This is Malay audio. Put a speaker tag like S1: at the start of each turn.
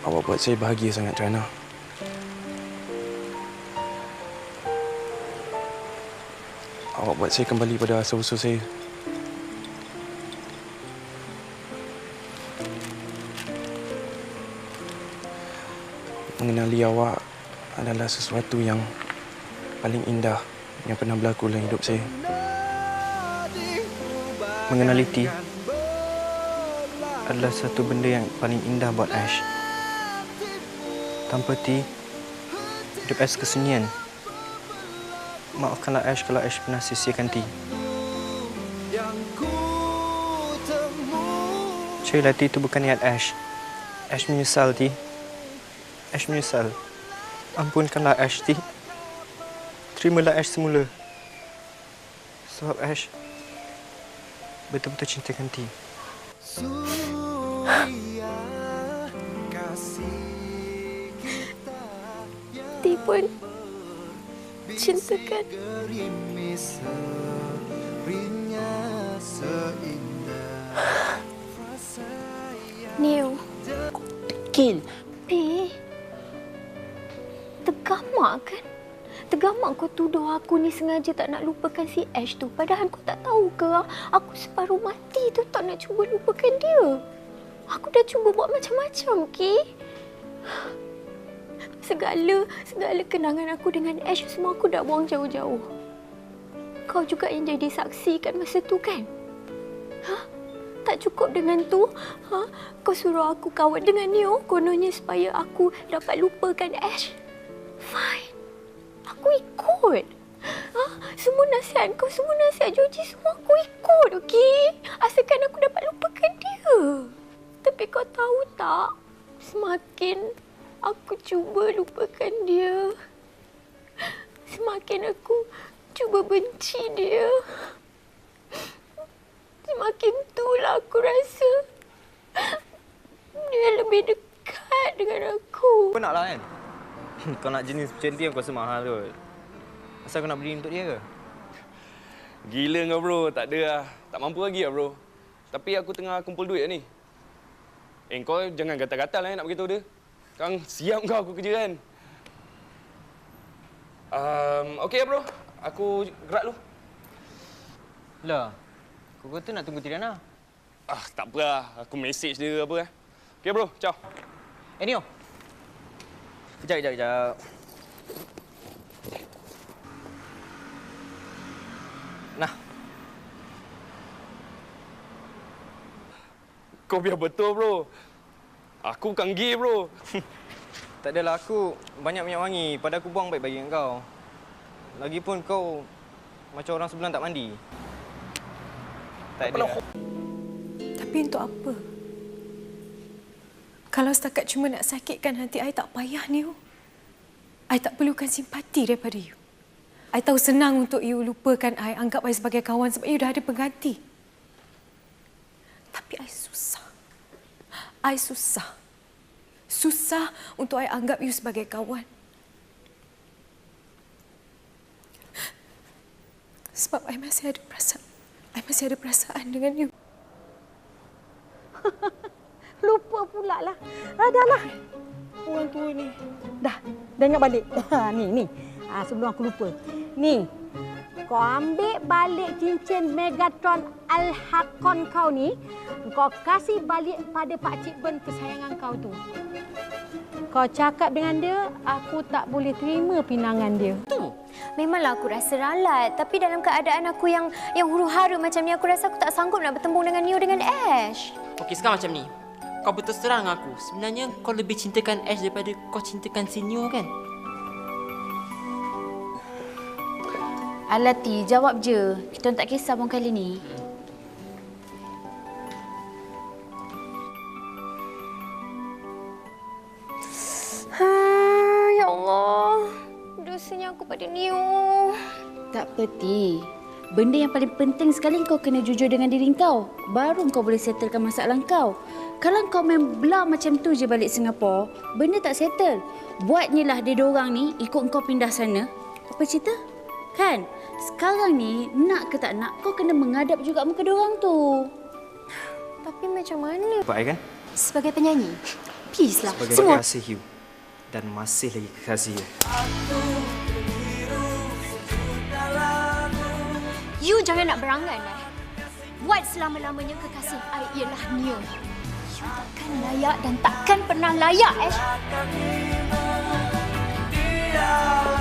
S1: Awak buat saya bahagia sangat, Triana. Awak buat saya kembali pada asal-usul saya. Mengenali awak adalah sesuatu yang paling indah yang pernah berlaku dalam hidup saya. Mengenali T adalah satu benda yang paling indah buat Ash. Tanpa T, hidup Ash kesunyian. Maafkanlah Ash kalau Ash pernah sisihkan T. Cerilah T itu bukan niat Ash. Ash menyesal, T. Ash menyesal. Ampunkanlah Ash, T. Terimalah Ash semula. Sebab Ash betul-betul cintakan T.
S2: Ti pun cintakan. Neo
S3: Kill.
S2: Pi Tergamak kan? Tergamak kau tuduh aku ni sengaja tak nak lupakan si Ash tu. Padahal kau tak tahu ke? Aku separuh mati tu tak nak cuba lupakan dia. Aku dah cuba buat macam-macam, Ki Segala, segala kenangan aku dengan Ash semua aku dah buang jauh-jauh Kau juga yang jadi saksi kat masa tu kan? Ha? Tak cukup dengan tu, ha? kau suruh aku kawat dengan Neo kononnya supaya aku dapat lupakan Ash. Fine. Aku ikut. Ha? Semua nasihat kau, semua nasihat Joji, semua aku ikut, okey? Asalkan aku dapat lupakan dia. Tapi kau tahu tak, semakin aku cuba lupakan dia, semakin aku cuba benci dia. Semakin itulah aku rasa dia lebih dekat dengan aku.
S4: Kau nak lah kan? kau nak jenis macam tu yang kau rasa mahal kot. Asal kau nak beli untuk dia ke?
S1: Gila kau bro, tak ada lah. Tak mampu lagi lah bro. Tapi aku tengah kumpul duit lah ni. Eh kau jangan gatal-gatal lah nak beritahu dia. Kang siap kau aku kerja kan. Um, Okey bro, aku gerak dulu.
S4: Lah, kau kata nak tunggu Tirana.
S1: Ah, tak apa lah. Aku message dia apa eh. Okey bro, ciao.
S4: Eh, Nio. Kejap, kejap, kejap. Nah,
S1: Kau biar betul bro. Aku bukan gay bro.
S4: tak adalah aku banyak minyak wangi. Pada aku buang baik bagi kau. Lagipun kau macam orang sebulan tak mandi. Tak ada.
S5: Tapi untuk apa? Kalau setakat cuma nak sakitkan hati I tak payah ni. I tak perlukan simpati daripada you. I tahu senang untuk you lupakan I, anggap I sebagai kawan sebab you dah ada pengganti. Tapi I susah. I susah. Susah untuk I anggap you sebagai kawan. Sebab I masih ada perasaan. I masih ada perasaan dengan you.
S3: Lupa pula lah. Ah, dah lah. Orang tua ni. Dah, dah ingat balik. Ha, ni, ni. Ah, sebelum aku lupa. Ni, kau ambil balik cincin Megatron Al-Hakon kau ni. Kau kasih balik pada Pak Cik Ben kesayangan kau tu. Kau cakap dengan dia, aku tak boleh terima pinangan dia.
S2: Memanglah aku rasa ralat, tapi dalam keadaan aku yang yang huru-hara macam ni, aku rasa aku tak sanggup nak bertembung dengan Neo dengan Ash.
S6: Okey, sekarang macam ni. Kau betul terang dengan aku. Sebenarnya kau lebih cintakan Ash daripada kau cintakan si Neo kan?
S7: Alati, jawab je. Kita orang tak kisah pun kali ni.
S2: Ha, ya Allah. Dosanya aku pada Neo.
S7: Tak peti. Benda yang paling penting sekali kau kena jujur dengan diri kau. Baru kau boleh settlekan masalah kau. Kalau kau main belah macam tu je balik Singapura, benda tak settle. Buatnya lah dia dorang ni ikut kau pindah sana. Apa cerita? Kan? Sekarang ni, nak ke tak nak, kau kena menghadap juga muka dorang tu.
S2: Tapi macam mana?
S4: I kan?
S2: Sebagai penyanyi,
S8: Please lah.
S9: Sebagai
S8: Semua
S9: kekasih you. Dan masih lagi kekasih you.
S8: You jangan nak berangan eh. Buat selama-lamanya kekasih I ialah Neo. You takkan layak dan takkan pernah layak Ash.
S10: Dia